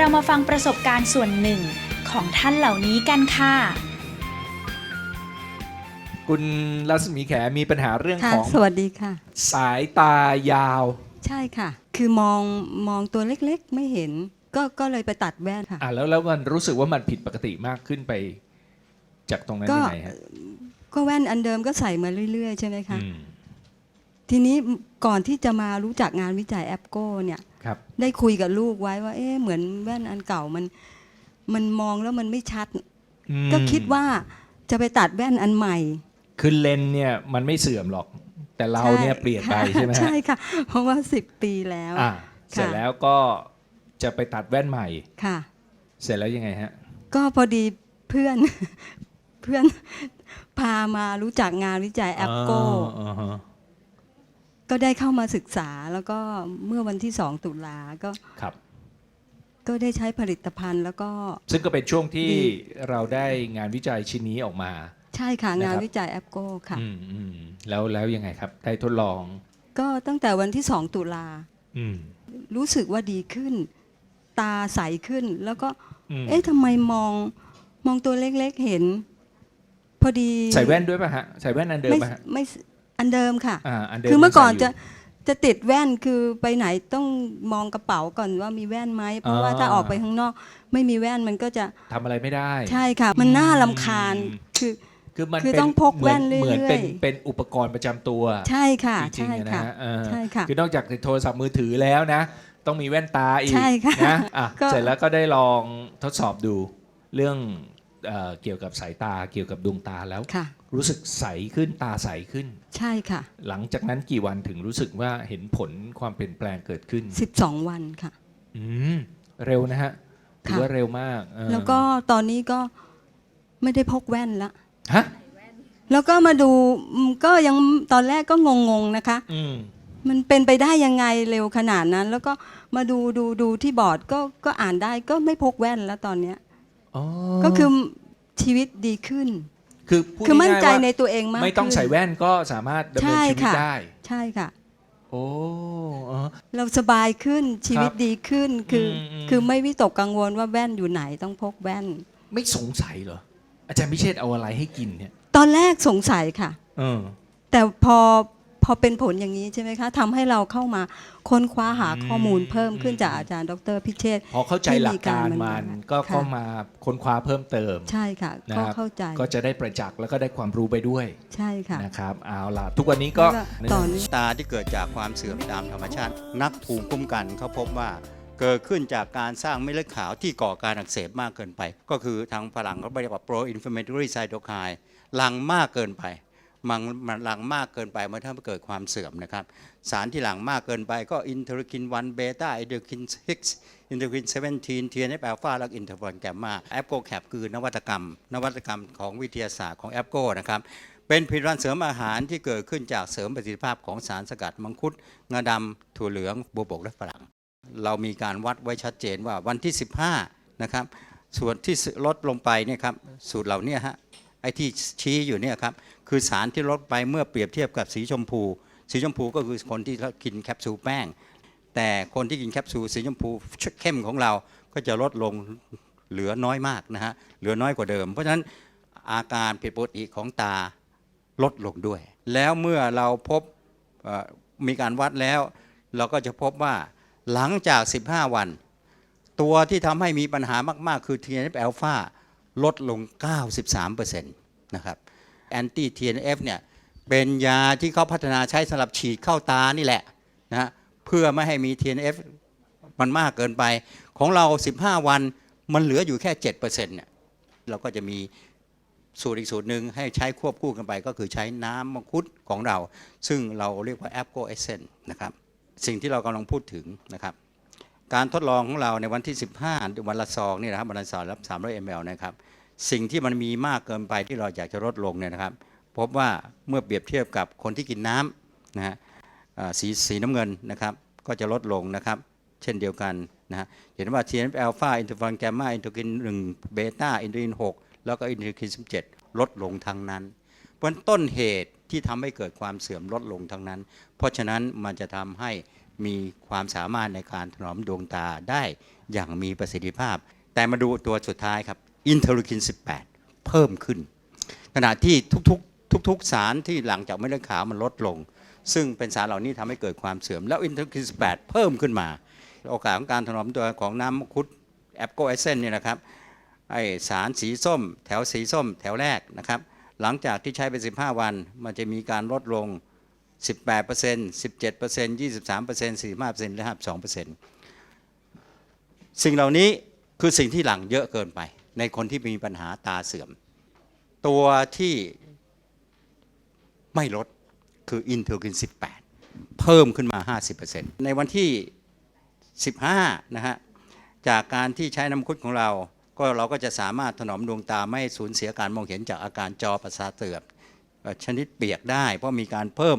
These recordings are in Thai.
เรามาฟังประสบการณ์ส่วนหนึ่งของท่านเหล่านี้กันค่ะ คุณรัศมีแขมีปัญหาเรื่องค่ะ ของสวัสดีค่ะ สายตายาว ใช่ค่ะ คือมองมองตัวเล็กๆ ไม่เห็น ก็ก็เลยไปตัดแว่นค่ะ อะแล้วแล้วมันรู้สึกว่ามันผิดปกติมากขึ้นไป จากตรงนั้นก็ยังไงฮะก็แว่นอันเดิมก็ใส่มาเรื่อยๆ ใช่ไหมคะ อืม ทีนี้ก่อนที่จะมารู้จักงานวิจัยแอปโก้เนี่ยครับ ได้คุยกับลูกไว้ว่า เอ๊ะเหมือนแว่นอันเก่ามัน มันมองแล้วมันไม่ชัด อืมก็คิดว่าจะไปตัดแว่นอันใหม่ คือเลนส์เนี่ยมันไม่เสื่อมหรอก แต่เราเนี่ยเปลี่ยนไปใช่ไหมฮะใช่ค่ะ เพราะว่าสิบปีแล้ว อะเสร็จแล้วก็จะไปตัดแว่นใหม่ ค่ะ เสร็จแล้วยังไงฮะ ก็พอดีเพื่อน เพื่อนพามารู้จักงานวิจัยแอปโก้อ๋ออ่าฮะ ก็ได้เข้ามาศึกษาแล้วก็เมื่อวันที่สองตุลาก็ครับ ก็ได้ใช้ผลิตภัณฑ์แล้วก็ ซึ่งก็เป็นช่วงที่ดี เราได้งานวิจัยชิ้นนี้ออกมา ใช่ค่ะนะครับงานวิจัยแอปโก้ค่ะ อืมอืมแล้วแล้วยังไงครับ ได้ทดลอง ก็ตั้งแต่วันที่สองตุลา อืมรู้สึกว่าดีขึ้น ตาใสขึ้นแล้วก็ อืมเอ๊ะทำไมมองมองตัวเล็กๆเห็น พอดีใส่แว่นด้วยป่ะฮะ ใส่แว่นอันเดิมไม่ป่ะฮะ ไม่ อันเดิมค่ะ อ่าอันเดิมคือเมื่อก่อนที่ใส่จะยู่จะติดแว่นคือไปไหนต้องมองกระเป๋าก่อนว่ามีแว่นไหมเพราะว่าอ่าถ้าออกไปข้างนอก ไม่มีแว่นมันก็จะทำอะไรไม่ได้ ใช่ค่ะ มันน่าลำคาญอืมคือ คือมันคือเป็นต้องพกแว่นเหมือนเรื่อยๆเป็นเป็นอุปกรณ์ประจำตัวใช่ค่ะ จริงใช่ๆนะค่ะ ฮะเออใช่ค่ะคือนอกจากโทรศัพท์มือถือแล้วนะ ต้องมีแว่นตาอีกใช่ค่ะนะอะก็ เสร็จแล้วก็ได้ลองทดสอบดูเรื่อง เอ่อเกี่ยวกับสายตาเกี่ยวกับดวงตาแล้ว ค่ะ รู้สึกใสขึ้นตาใสขึ้น ใช่ค่ะ หลังจากนั้นกี่วันถึงรู้สึกว่าเห็นผลความเปลี่ยนแปลงเกิดขึ้น 12 วันค่ะ อืมเร็วนะฮะถือค่ะว่าเร็วมากเออแล้วก็ตอนนี้ก็ไม่ได้พกแว่นละ ฮะแล้วก็มาดูอืมก็ยังตอนแรกก็งงๆนะคะ อืมมันเป็นไปได้ยังไงเร็วขนาดนั้น แล้วก็มาดูดูดูที่บอร์ดก็ก็อ่านได้ก็ไม่พกแว่นแล้วตอนเนี้ย อ๋อก็คือชีวิตดีขึ้น คือพูดคือมั่นใจง่ายๆว่าในตัวเองมากไม่ต้องขึ้น ใส่แว่นก็สามารถดำเนินใช่ชีวิตค่ะ ได้ ใช่ค่ะ โอ้อ๋อ เราสบายขึ้นชีวิตดีขึ้นคืออมอืม คือไม่วิตกกังวลว่าแว่นอยู่ไหนต้องพกแว่น ไม่สงสัยเหรอ อาจารย์พิเชษเอาอะไรให้กินเนี่ย ตอนแรกสงสัยค่ะ เออ แต่พอพ อเป็นผลอย่างนี้ใช่ไหมคะทำให้เราเข้ามาค้นคว้าหาข้อมูลเพิ่มขึ้นอืมจากอาจารย์ ดร พิเชษฐ์พอเข้าใจที่หลัมีกการการมันมันก็ค่ะก็มาค้นคว้าเพิ่มเติมใช่ค่ะนะก็ครับเข้าใจก็จะได้ประจักษ์แล้วก็ได้ความรู้ไปด้วยใช่ค่ะนะครับเอาล่ะทุกวันนี้ก็ แล้วต่อเนื่องตาที่เกิดจากความเสื่อมตามธรรมชาติ นักภูมิคุ้มกันเขาพบว่า เกิดขึ้นจากการสร้างเม็ดเลือดขาวที่ก่อการอักเสบมากเกินไป ก็คือทางฝรั่งเขาเรียกว่า pro inflammatory cytokine หลังมากเกินไป มันมันหลังมากเกินไปมันทำให้เกิดความเสื่อมนะครับ สารที่หลังมากเกินไปก็อินเทอร์คิน1เบต้าอินเทอร์คิน6อินเทอร์คิน17 TNF อัลฟาและอินเทอร์ฟอนแกมมาแอปโกแคปคือนวัตกรรม นวัตกรรมของวิทยาศาสตร์ของแอปโกนะครับเป็นผลิตภัณฑ์เสริมอาหารที่เกิดขึ้นจากเสริมประสิทธิภาพของสารสกัดมังคุดงาดำถั่วเหลืองบัวบกและฝรั่งเรามีการวัดไว้ชัดเจนว่าวันที่ 15 นะครับ ส่วนที่ลดลงไปเนี่ยครับ สูตรเหล่านี้ฮะ อ้ที่ชี้อยู่เนี่ยครับคือสารที่ลดไปเมื่อเปรียบเทียบกับสีชมพู สีชมพูก็คือคนที่กินแคปซูลแป้ง แต่คนที่กินแคปซูลสีชมพูเข้มของเราก็จะลดลงเหลือน้อยมากนะฮะเหลือน้อยกว่าเดิม เพราะฉะนั้นอาการผิดปกติของตาลดลงด้วย แล้วเมื่อเราพบมีการวัดแล้ว เราก็จะพบว่าหลังจาก 15 วัน ตัวที่ทำให้มีปัญหามาก ๆ คือ TNF อ l ลฟา ลดลง 93%นะครับแอนตี้ TNF เนี่ยเป็นยาที่เขาพัฒนาใช้สำหรับฉีดเข้าตานี่แหละนะเพื่อไม่ให้มี TNF มันมากเกินไป ของเรา 15 วันมันเหลืออยู่แค่ 7%เนี่ยเราก็จะมีสูตรอีกสูตรหนึ่งให้ใช้ควบคู่กันไปก็คือใช้น้ำมังคุดของเรา ซึ่งเราเรียกว่าแอปโกเอเซนนะครับ สิ่งที่เรากำลังพูดถึงนะครับ การทดลองของเราในวันที่ 15 วันละซองนี่นะครับวันละซองรับ 300 ml นะครับสิ่งที่มันมีมากเกินไปที่เราอยากจะลดลงเนี่ยนะครับ พบว่าเมื่อเปรียบเทียบกับคนที่กินน้ำนะฮะสีสีน้ำเงินนะครับ ก็จะลดลงนะครับ เช่นเดียวกันนะฮะเห็นว่า TNF อ l p h a อินทอร์ฟอนแกมมาอินทอร์กิน1เบต้าอินทอร์กิน6แล้วก็อินทอร์กิน17 ลดลงทั้งนั้นเพราะฉะนั้นต้นเหตุที่ทำให้เกิดความเสื่อมลดลงทั้งนั้น เพราะฉะนั้นมันจะทำให้ มีความสามารถในการถนอมดวงตาได้อย่างมีประสิทธิภาพ แต่มาดูตัวสุดท้ายครับอินเทอร์กิน 18 เพิ่มขึ้น ขณะที่ทุกๆทุกๆสารที่หลังจากเม็ดเลือดขาวมันลดลง ซึ่งเป็นสารเหล่านี้ทำให้เกิดความเสื่อม แล้วอินเทอร์กิน 18 เพิ่มขึ้นมา โอกาสของการถนอมตัวของน้ำคุดแอปโกเอเซนเนี่ยนะครับไอสารสีส้ม แถวสีส้ม แถวแรกนะครับหลังจากที่ใช้ไป 15 วัน มันจะมีการลดลง 18% 17% 23% 45%และ52%สิ่งเหล่านี้คือสิ่งที่หลังเยอะเกินไป ในคนที่มีปัญหาตาเสื่อม ตัวที่ไม่ลดคืออินเทอร์กิน 18 เพิ่มขึ้นมา 50%ในวันที่ 15 นะฮะ จากการที่ใช้น้ำคุดของเรา ก็เราก็จะสามารถถนอมดวงตาไม่สูญเสียการมองเห็นจากอาการจอประสาทเสื่อมชนิดเปียกได้ เพราะมีการเพิ่ม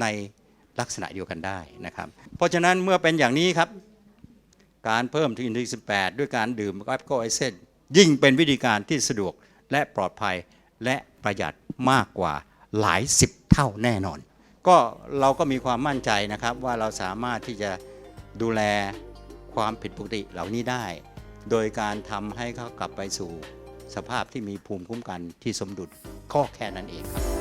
ในลักษณะเดียวกันได้นะครับ เพราะฉะนั้นเมื่อเป็นอย่างนี้ครับ การเพิ่มที่อินทรีย์18 ด้วยการดื่มแอปโกไอเซนยิ่งเป็นวิธีการที่สะดวกและปลอดภัยและประหยัดมากกว่าหลายสิบเท่าแน่นอน ก็เราก็มีความมั่นใจนะครับว่าเราสามารถที่จะดูแลความผิดปกติเหล่านี้ได้ โดยการทำให้เขากลับไปสู่สภาพที่มีภูมิคุ้มกันที่สมดุลก็แค่นั้นเองครับ